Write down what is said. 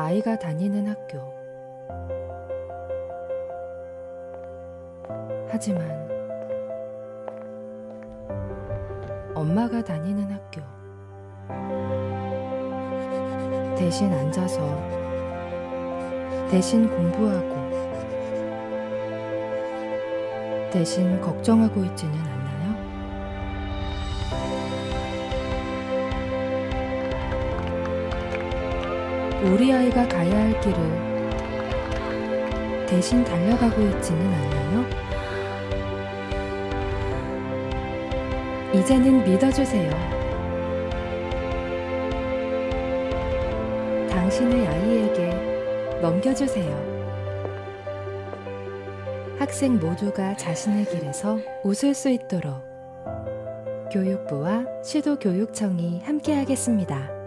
아이가 다니는 학교. 하지만 엄마가 다니는 학교. 대신 앉아서 대신 공부하고 대신 걱정하고 있지는 않나 우리 아이가 가야 할 길을 대신 달려가고 있지는 않나요? 이제는 믿어주세요. 당신의 아이에게 넘겨주세요. 학생 모두가 자신의 길에서 웃을 수 있도록 교육부와 시도교육청이 함께하겠습니다.